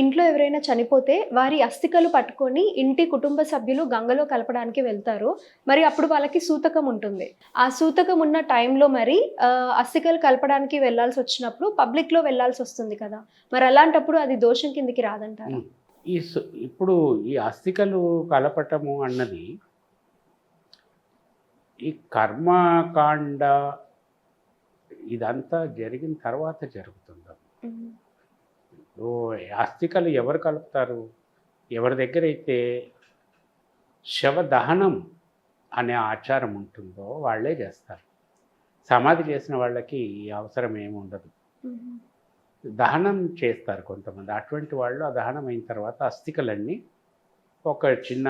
ఇంట్లో ఎవరైనా చనిపోతే వారి అస్థికలు పట్టుకొని ఇంటి కుటుంబ సభ్యులు గంగలో కలపడానికి వెళ్తారు. మరి అప్పుడు వాళ్ళకి సూతకం ఉంటుంది. ఆ సూతకం ఉన్న టైంలో మరి అస్థికలు కలపడానికి వెళ్ళాల్సి వచ్చినప్పుడు పబ్లిక్లో వెళ్ళాల్సి వస్తుంది కదా. మరి అలాంటప్పుడు అది దోషం కిందికి రాదంటారా. ఈ ఇప్పుడు ఈ అస్థికలు కలపటము అన్నది ఈ కర్మకాండ ఇదంతా జరిగిన తర్వాత జరుగుతుంది ఓ అస్థికలు ఎవరు కలుపుతారు? ఎవరి దగ్గర అయితే శవ దహనం అనే ఆచారం ఉంటుందో వాళ్ళే చేస్తారు. సమాధి చేసిన వాళ్ళకి ఈ అవసరం ఏమి ఉండదు. దహనం చేస్తారు కొంతమంది. అటువంటి వాళ్ళు ఆ దహనం అయిన తర్వాత అస్థికలన్నీ ఒక చిన్న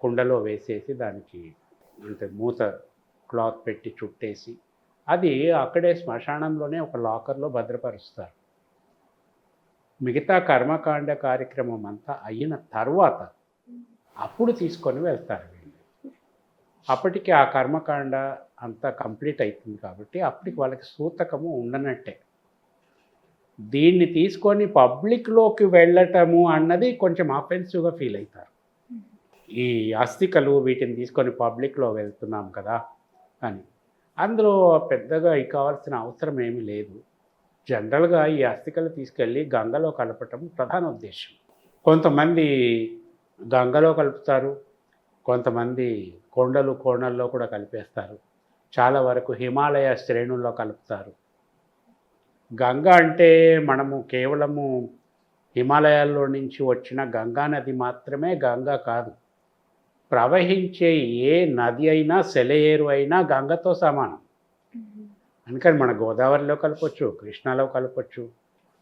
కుండలో వేసేసి దానికి అంటే మూత క్లాత్ పెట్టి చుట్టేసి అది అక్కడే శ్మశానంలోనే ఒక లాకర్లో భద్రపరుస్తారు. మిగతా కర్మకాండ కార్యక్రమం అంతా అయిన తర్వాత అప్పుడు తీసుకొని వెళ్తారు వీళ్ళు. అప్పటికి ఆ కర్మకాండ అంతా కంప్లీట్ అవుతుంది కాబట్టి అప్పటికి వాళ్ళకి సూతకము ఉండనట్టే. దీన్ని తీసుకొని పబ్లిక్లోకి వెళ్ళటము అన్నది కొంచెం ఆఫెన్సివ్గా ఫీల్ అవుతారు. ఈ అస్థికలు వీటిని తీసుకొని పబ్లిక్లో వెళ్తున్నాం కదా అని. అందులో పెద్దగా ఇవి కావాల్సిన అవసరం ఏమీ లేదు. జనరల్గా ఈ అస్థికలు తీసుకెళ్ళి గంగలో కలపటం ప్రధాన ఉద్దేశం. కొంతమంది గంగలో కలుపుతారు కొంతమంది కొండలు కోణల్లో కూడా కలిపేస్తారు. చాలా వరకు హిమాలయ శ్రేణుల్లో కలుపుతారు. గంగ అంటే మనము కేవలము హిమాలయాల్లో నుంచి వచ్చిన గంగా నది మాత్రమే గంగా కాదు. ప్రవహించే ఏ నది అయినా సెలయేరు అయినా గంగతో సమానం. అందుకని మన గోదావరిలో కలపచ్చు కృష్ణాలో కలపచ్చు.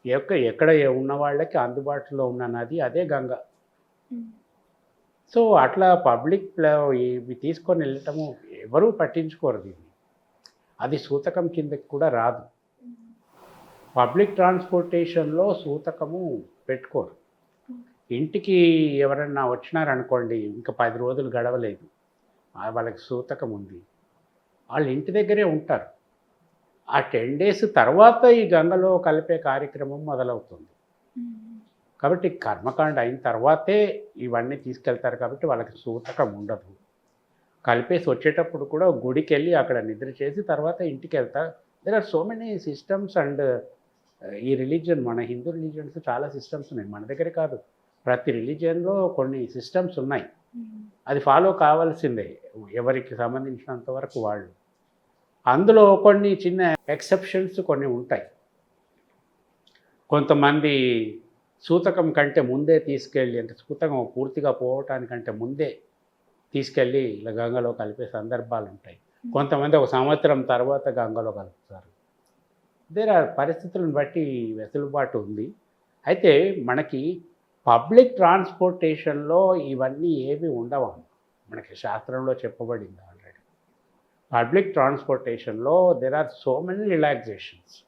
ఎక్క ఎక్కడ ఉన్న వాళ్ళకి అందుబాటులో ఉన్న నది అదే గంగ. సో అట్లా పబ్లిక్ ఇవి తీసుకొని వెళ్ళటము ఎవరూ పట్టించుకోరు దీన్ని. అది సూతకం కిందకి కూడా రాదు. పబ్లిక్ ట్రాన్స్పోర్టేషన్లో సూతకము పెట్టుకోరు. ఇంటికి ఎవరన్నా వచ్చినారనుకోండి ఇంకా పది రోజులు గడవలేదు. వాళ్ళకి సూతకం ఉంది వాళ్ళు ఇంటి దగ్గరే ఉంటారు. ఆ టెన్ డేస్ తర్వాత ఈ గంగలో కలిపే కార్యక్రమం మొదలవుతుంది. కాబట్టి కర్మకాండ అయిన తర్వాతే ఇవన్నీ తీసుకెళ్తారు కాబట్టి వాళ్ళకి సూతకం ఉండదు. కలిపేసి వచ్చేటప్పుడు కూడా గుడికి వెళ్ళి అక్కడ నిద్ర చేసి తర్వాత ఇంటికి వెళ్తారు there are so many systems and ఈ రిలీజియన్ మన హిందూ రిలీజియన్స్ చాలా సిస్టమ్స్ ఉన్నాయి. మన దగ్గర కాదు. ప్రతి రిలీజియన్లో కొన్ని సిస్టమ్స్ ఉన్నాయి. ఉమ్. అది ఫాలో కావాల్సిందే. ఎవరికి సంబంధించినంత వరకు వాళ్ళు. అందులో కొన్ని చిన్న ఎక్సెప్షన్స్ కొన్ని ఉంటాయి. కొంతమంది సూతకం కంటే ముందే తీసుకెళ్ళి అంటే సూతకం పూర్తిగా పోవటానికంటే ముందే తీసుకెళ్ళి ఇలా గంగలో కలిపే సందర్భాలు ఉంటాయి. కొంతమంది ఒక సంవత్సరం తర్వాత గంగలో కలుపుతారు. దేర్ ఆర్ పరిస్థితులను బట్టి వెసులుబాటు ఉంది. అయితే మనకి పబ్లిక్ ట్రాన్స్పోర్టేషన్లో ఇవన్నీ ఏవి ఉండవు. మనకి శాస్త్రంలో చెప్పబడింది? Public ట్రాన్స్పోర్టేషన్లో there are so many relaxations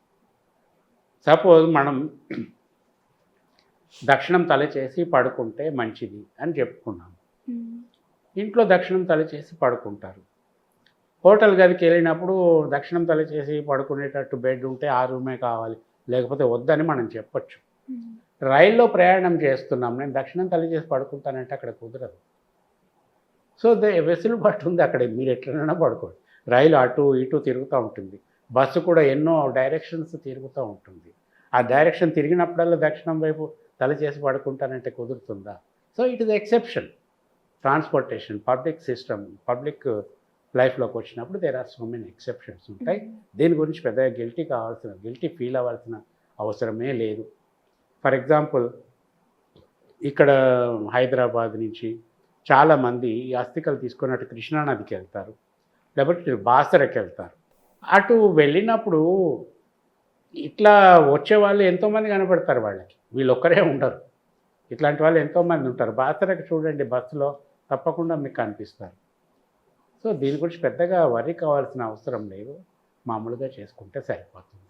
suppose మనం దక్షిణం తల చేసి పడుకుంటే మంచిది అని చెప్పుకున్నాం. ఉమ్. ఇంట్లో దక్షిణం తల చేసి పడుకుంటారు. హోటల్ గదికి వెళ్ళినప్పుడు దక్షిణం తల చేసి పడుకునేటట్టు బెడ్ ఉంటే ఆ రూమే కావాలి లేకపోతే వద్దని మనం చెప్పొచ్చు. ఉమ్. రైల్లో ప్రయాణం చేస్తున్నాం నేను దక్షిణం తల చేసి పడుకుంటానంటే అక్కడ కుదరదు. సో దే వెసులుబాటు ఉంది అక్కడ మీరు ఎట్లైనా పడుకోండి. రైలు అటు ఇటు తిరుగుతూ ఉంటుంది. బస్సు కూడా ఎన్నో డైరెక్షన్స్ తిరుగుతూ ఉంటుంది. ఆ డైరెక్షన్ తిరిగినప్పుడల్లా దక్షిణం వైపు తల చేసి పడుకుంటానంటే కుదురుతుందా? So it is exception transportation public system public లైఫ్లోకి వచ్చినప్పుడు there are so many exceptions ఉంటాయి. దీని గురించి పెద్దగా గిల్టీ కావాల్సిన గిల్టీ ఫీల్ అవ్వాల్సిన అవసరమే లేదు. ఫర్ ఎగ్జాంపుల్ ఇక్కడ హైదరాబాద్ నుంచి చాలామంది ఈ అస్థికలు తీసుకొని అటు కృష్ణానదికి వెళ్తారు. లేకపోతే బాసరకి వెళ్తారు. అటు వెళ్ళినప్పుడు ఇట్లా వచ్చే వాళ్ళు ఎంతోమంది కనపడతారు వాళ్ళకి. వీళ్ళు ఒక్కరే ఉండరు. ఇట్లాంటి వాళ్ళు ఎంతోమంది ఉంటారు. బాసరకి చూడండి బస్సులో తప్పకుండా మీకు కనిపిస్తారు. సో దీని గురించి పెద్దగా వరి కావాల్సిన అవసరం లేదు. మామూలుగా చేసుకుంటే సరిపోతుంది.